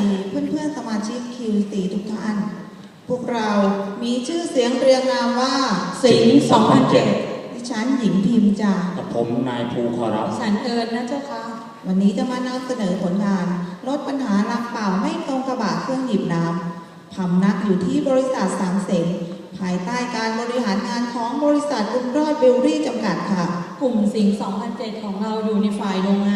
ดีเพื่อนๆสมาชิกคิวตีทุกท่าน พวกเรามีชื่อเสียงเรียงนามว่า สิงห์2007 ดิฉันหญิงพิมพ์จากกับผมนายภูขอรับ สันเอิญนะเจ้าค่ะ วันนี้จะมานำเสนอผลงาน ลดปัญหาลักเปล่าไม่ตรงกระบะเครื่องหยิบน้ำพำนักอยู่ที่บริษัทสามเสงภายใต้การบริหารงานของบริษัทบุญรอดเบลรี่จำกัดค่ะ กลุ่มสิงห์2007 ของเราอยู่ในฝ่ายโรงงานน